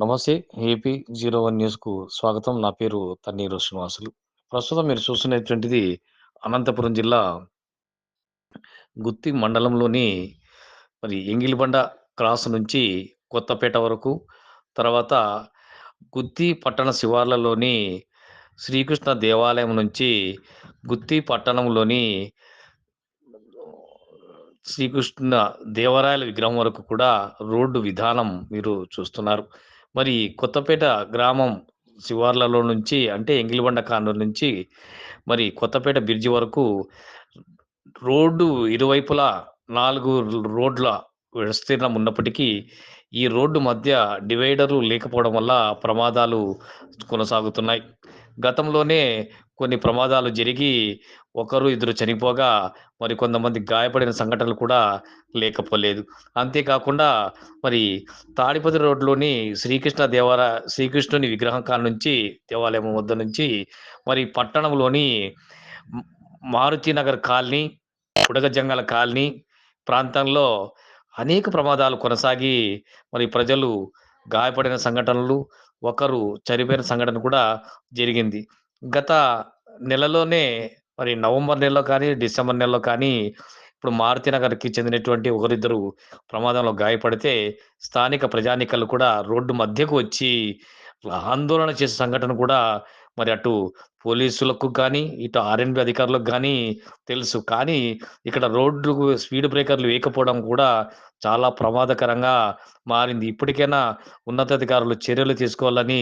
నమస్తే AP zero one న్యూస్కు స్వాగతం. నా పేరు తన్నీరు శ్రీనివాసులు. ప్రస్తుతం మీరు చూస్తున్నటువంటిది అనంతపురం జిల్లా గుత్తి మండలంలోని మరి ఎంగిలిబండ క్రాస్ నుంచి కొత్తపేట వరకు తర్వాత గుత్తి పట్టణ శివార్లలోని శ్రీకృష్ణ దేవాలయం నుంచి గుత్తి పట్టణంలోని శ్రీకృష్ణ దేవరాయల విగ్రహం వరకు కూడా రోడ్డు విధానం మీరు చూస్తున్నారు. మరి కొత్తపేట గ్రామం శివార్లలో నుంచి అంటే ఎంగిలిబండ కానూరు నుంచి మరి కొత్తపేట బ్రిడ్జి వరకు రోడ్డు ఇరువైపులా నాలుగు రోడ్ల విస్తీర్ణం ఉన్నప్పటికీ ఈ రోడ్డు మధ్య డివైడరు లేకపోవడం వల్ల ప్రమాదాలు కొనసాగుతున్నాయి. గతంలోనే కొన్ని ప్రమాదాలు జరిగి ఒకరు ఇద్దరు చనిపోగా మరి కొంతమంది గాయపడిన సంఘటనలు కూడా లేకపోలేదు. అంతేకాకుండా మరి తాడిపతి రోడ్లోని శ్రీకృష్ణ దేవాలయ శ్రీకృష్ణుని విగ్రహం కాడ నుంచి దేవాలయం వద్ద నుంచి మరి పట్టణంలోని మారుతి నగర్ కాలనీ ఉడగజంగల కాలనీ ప్రాంతంలో అనేక ప్రమాదాలు కొనసాగి మరి ప్రజలు గాయపడిన సంఘటనలు ఒకరు చనిపోయిన సంఘటన కూడా జరిగింది. గత నెలలోనే మరి నవంబర్ నెలలో కానీ డిసెంబర్ నెలలో కానీ ఇప్పుడు మారుతి నగర్కి చెందినటువంటి ఒకరిద్దరు ప్రమాదంలో గాయపడితే స్థానిక ప్రజానికలు కూడా రోడ్డు మధ్యకు వచ్చి ఆందోళన చేసే సంఘటన కూడా మరి అటు పోలీసులకు కానీ ఇటు ఆర్ఎన్బి అధికారులకు కానీ తెలుసు. కానీ ఇక్కడ రోడ్లు స్పీడ్ బ్రేకర్లు వేయకపోవడం కూడా చాలా ప్రమాదకరంగా మారింది. ఇప్పటికైనా ఉన్నతాధికారులు చర్యలు తీసుకోవాలని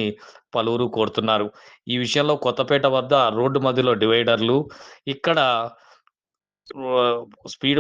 పలువురు కోరుతున్నారు. ఈ విషయంలో కొత్తపేట వద్ద రోడ్డు మధ్యలో డివైడర్లు ఇక్కడ స్పీడ్